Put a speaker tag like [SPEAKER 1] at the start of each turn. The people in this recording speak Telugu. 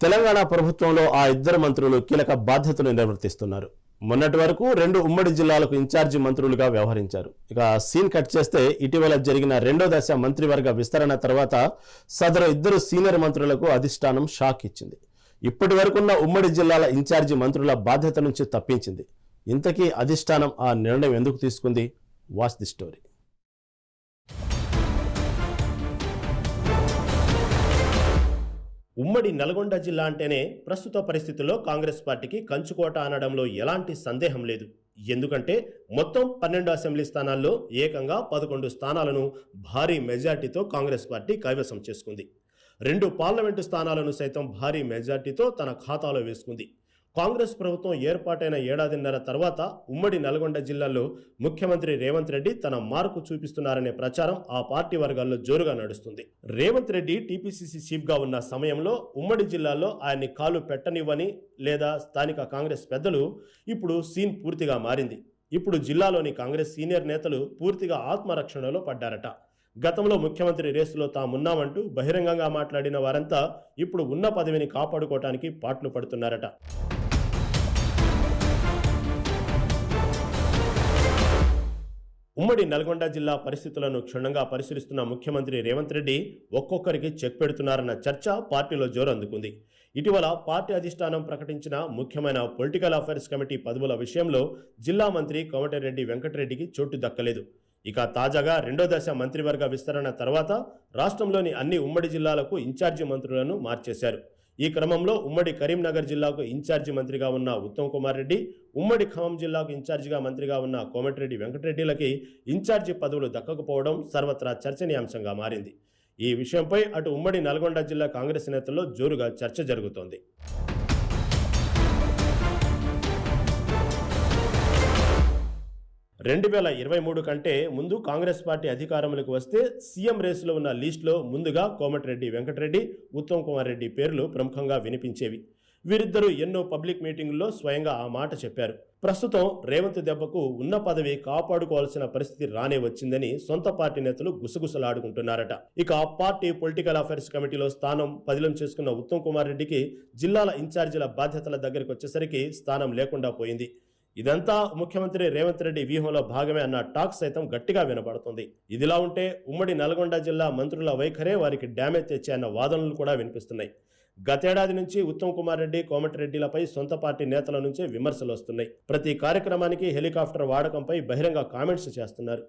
[SPEAKER 1] తెలంగాణ ప్రభుత్వంలో ఆ ఇద్దరు మంత్రులు కీలక బాధ్యతలు నిర్వర్తిస్తున్నారు. మొన్నటి వరకు రెండు ఉమ్మడి జిల్లాలకు ఇన్ఛార్జి మంత్రులుగా వ్యవహరించారు. ఇక సీన్ కట్ చేస్తే ఇటీవల జరిగిన రెండో దశ మంత్రివర్గ విస్తరణ తర్వాత సదరు ఇద్దరు సీనియర్ మంత్రులకు అధిష్టానం షాక్ ఇచ్చింది. ఇప్పటి వరకున్న ఉమ్మడి జిల్లాల ఇన్ఛార్జి మంత్రుల బాధ్యత నుంచి తప్పించింది. ఇంతకీ అధిష్టానం ఆ నిర్ణయం ఎందుకు తీసుకుంది? Watch the story. ఉమ్మడి నల్గొండ జిల్లా అంటేనే ప్రస్తుత పరిస్థితుల్లో కాంగ్రెస్ పార్టీకి కంచుకోట అనడంలో ఎలాంటి సందేహం లేదు. ఎందుకంటే మొత్తం పన్నెండు అసెంబ్లీ స్థానాల్లో ఏకంగా పదకొండు స్థానాలను భారీ మెజార్టీతో కాంగ్రెస్ పార్టీ కైవసం చేసుకుంది. రెండు పార్లమెంటు స్థానాలను సైతం భారీ మెజార్టీతో తన ఖాతాలో వేసుకుంది. కాంగ్రెస్ ప్రభుత్వం ఏర్పాటైన ఏడాదిన్నర తర్వాత ఉమ్మడి నల్గొండ జిల్లాలో ముఖ్యమంత్రి రేవంత్ రెడ్డి తన మార్కు చూపిస్తున్నారనే ప్రచారం ఆ పార్టీ వర్గాల్లో జోరుగా నడుస్తుంది. రేవంత్ రెడ్డి టీపీసీసీ చీఫ్గా ఉన్న సమయంలో ఉమ్మడి జిల్లాలో ఆయన్ని కాలు పెట్టనివ్వని లేదా స్థానిక కాంగ్రెస్ పెద్దలు ఇప్పుడు సీన్ పూర్తిగా మారింది. ఇప్పుడు జిల్లాలోని కాంగ్రెస్ సీనియర్ నేతలు పూర్తిగా ఆత్మరక్షణలో పడ్డారట. గతంలో ముఖ్యమంత్రి రేసులో తామున్నామంటూ బహిరంగంగా మాట్లాడిన వారంతా ఇప్పుడు ఉన్న పదవిని కాపాడుకోవటానికి పాట్లు పడుతున్నారట ఉమ్మడి నల్గొండ జిల్లా పరిస్థితులను క్షుణ్ణంగా పరిశీలిస్తున్న ముఖ్యమంత్రి రేవంత్ రెడ్డి ఒక్కొక్కరికి చెక్ పెడుతున్నారన్న చర్చ పార్టీలో జోరు అందుకుంది ఇటీవల పార్టీ అధిష్టానం ప్రకటించిన ముఖ్యమైన పొలిటికల్ అఫైర్స్ కమిటీ పదవుల విషయంలో జిల్లా మంత్రి కోమటిరెడ్డి వెంకటరెడ్డికి చోటు దక్కలేదు. ఇక తాజాగా రెండో దశ మంత్రివర్గ విస్తరణ తర్వాత రాష్ట్రంలోని అన్ని ఉమ్మడి జిల్లాలకు ఇన్ఛార్జి మంత్రులను మార్చేశారు. ఈ క్రమంలో ఉమ్మడి కరీంనగర్ జిల్లాకు ఇన్ఛార్జి మంత్రిగా ఉన్న ఉత్తమ్ కుమార్ రెడ్డి ఉమ్మడి ఖమ్మం జిల్లాకు ఇన్ఛార్జిగా మంత్రిగా ఉన్న కోమటిరెడ్డి వెంకటరెడ్డిలకి ఇన్ఛార్జి పదవులు దక్కకపోవడం సర్వత్రా చర్చనీయాంశంగా మారింది. ఈ విషయంపై అటు ఉమ్మడి నల్గొండ జిల్లా కాంగ్రెస్ నేతల్లో జోరుగా చర్చ జరుగుతోంది. రెండు వేల ఇరవై మూడు కంటే ముందు కాంగ్రెస్ పార్టీ అధికారంలోకి వస్తే సీఎం రేసులో ఉన్న లిస్టులో ముందుగా కోమటిరెడ్డి వెంకటరెడ్డి ఉత్తమ్ కుమార్ రెడ్డి పేర్లు ప్రముఖంగా వినిపించేవి. వీరిద్దరూ ఎన్నో పబ్లిక్ మీటింగుల్లో స్వయంగా ఆ మాట చెప్పారు. ప్రస్తుతం రేవంత్ దెబ్బకు ఉన్న పదవి కాపాడుకోవాల్సిన పరిస్థితి రానే వచ్చిందని సొంత పార్టీ నేతలు గుసగుసలాడుకుంటున్నారట. ఇక ఆ పార్టీ పొలిటికల్ అఫైర్స్ కమిటీలో స్థానం పదిలం చేసుకున్న ఉత్తమ్ కుమార్ రెడ్డికి జిల్లాల ఇన్ఛార్జీల బాధ్యతల దగ్గరికి వచ్చేసరికి స్థానం లేకుండా పోయింది. ఇదంతా ముఖ్యమంత్రి రేవంత్ రెడ్డి వ్యూహంలో భాగమే అన్న టాక్ సైతం గట్టిగా వినపడుతుంది ఇదిలా ఉంటే ఉమ్మడి నల్గొండ జిల్లా మంత్రుల వైఖరే వారికి డ్యామేజ్ తెచ్చే అన్న వాదనలు కూడా వినిపిస్తున్నాయి. గతేడాది నుంచి ఉత్తమ్ కుమార్ రెడ్డి కోమటిరెడ్డిలపై సొంత పార్టీ నేతల నుంచే విమర్శలు వస్తున్నాయి. ప్రతి కార్యక్రమానికి హెలికాప్టర్ వాడకంపై బహిరంగ కామెంట్స్ చేస్తున్నారు.